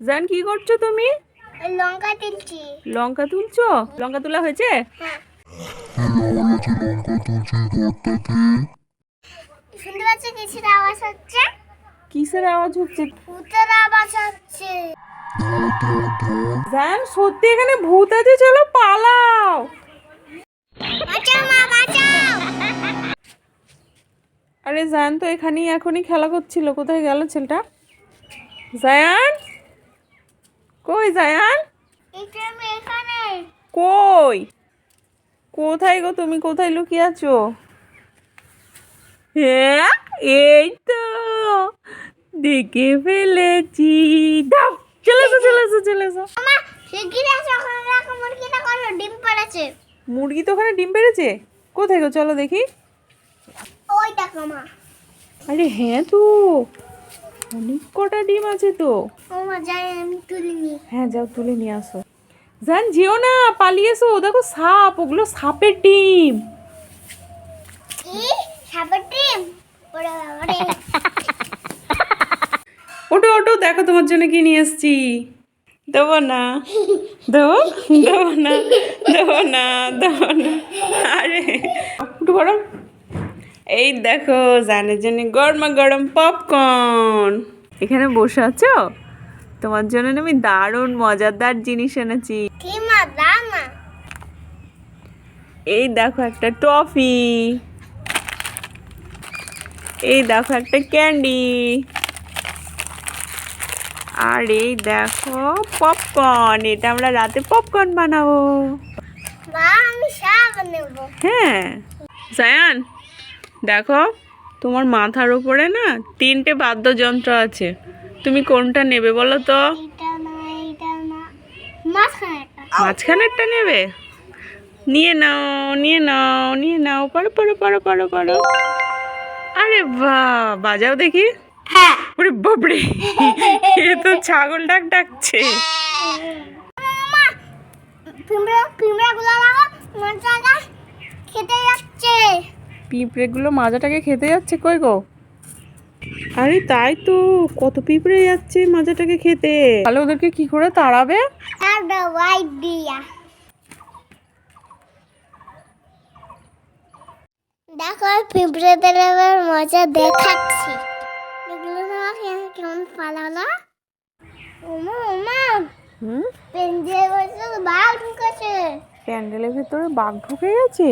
জান কি করছ তুমি? লঙ্কা তুলছি। লঙ্কা তুলছো? লঙ্কা তোলা হয়েছে? হ্যাঁ। শুনতে পাচ্ছ কিছুর আওয়াজ হচ্ছে? কিসের আওয়াজ হচ্ছে? ভূতের আওয়াজ হচ্ছে। জান সত্যি এখানে ভূত আছে? চলো পালাও। আরে জান তো এখানেই এখনই খেলা করছিল। কোথায় গেল ছেলেটা? জায়ান? কই জায়ান? কই? কোথায় গো তুমি? কোথায় লুকিয়ে আছো? হ্যাঁ এই তো। দেখে ফেলেছি। দাও চলে এসো চলে এসো চলে এসো। মুরগি তো ওখানে ডিম পেড়েছে? কোথায় গো? চলো দেখি। ওই দেখো মা। আরে হ্যাঁ তো। অনেক কটা ডিম আছে তো? হ্যাঁ যাও তুলে নিয়ে আসো। জান যেও না পালিয়ে এসো। দেখো সাপ ওগুলো সাপের ডিম। সাপের ডিম? ওটো ওটো দেখো তোমার জন্য কি নিয়ে এসছি। দেবো না। দেবো? দেবো না। দেবো না। দেবো না। আরে। উঠু গরম এই দেখো জানের জন্য গরমা গরম পপকর্ন এখানে বসে আছো? তোমার জন্য আমি দারুণ মজাদার জিনিস এনেছি। এই দেখো একটা টফি। এই দেখো একটা ক্যান্ডি। আর এই দেখো পপকর্ন এটা আমরা রাতে পপকর্ন বানাবো। হ্যাঁ। জায়ান দেখো তোমার মাথার উপরে না তিনটে বাদ্যযন্ত্র আছে। তুমি কোনটা নেবে বলো তো? মাঝখানেরটা। নেবে? নিয়ে নাও নিয়ে নাও নিয়ে নাও পারো পারো পারো পারো পারো আরে বাহ বাজাও দেখি। হ্যাঁ। ওরে বাবরে এ তো ছাগল ডাক ডাকছে। খেতে পিঁপড়েগুলো মাজাটাকে খেতে যাচ্ছে কই গো? আরে তাই তো কত পিঁপড়ে যাচ্ছে মাজাটাকে খেতে। তাহলে ওদেরকে কি করে তাড়াবে? দেখো পিঁপড়েদের এবার মজা দেখাচ্ছি। এগুলো তোমাকে কেমন পালালো? ওমা ওমা হুম? পেঞ্জে বসে বাঘ ঢুকেছে। প্যান্ডেলের ভিতরে বাঘ ঢুকে গেছে?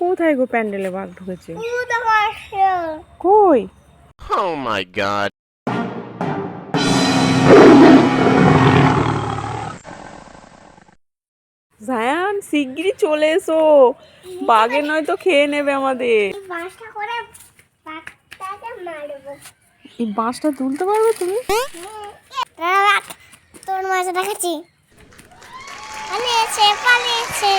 কোথায় গো প্যান্ডেলে বাঘ ঢুকেছে? ও কই? Oh my god. জায়ান শিগগিরই চলে এসো। বাঘে নয়তো খেয়ে নেবে আমাদের। এই বাঁশটা করে বাঘটাকে মারবো। এই বাঁশটা তুলতে পারবে তুমি? রাখ তোর মজা দেখাচ্ছি পালিয়েছে পালিয়েছে।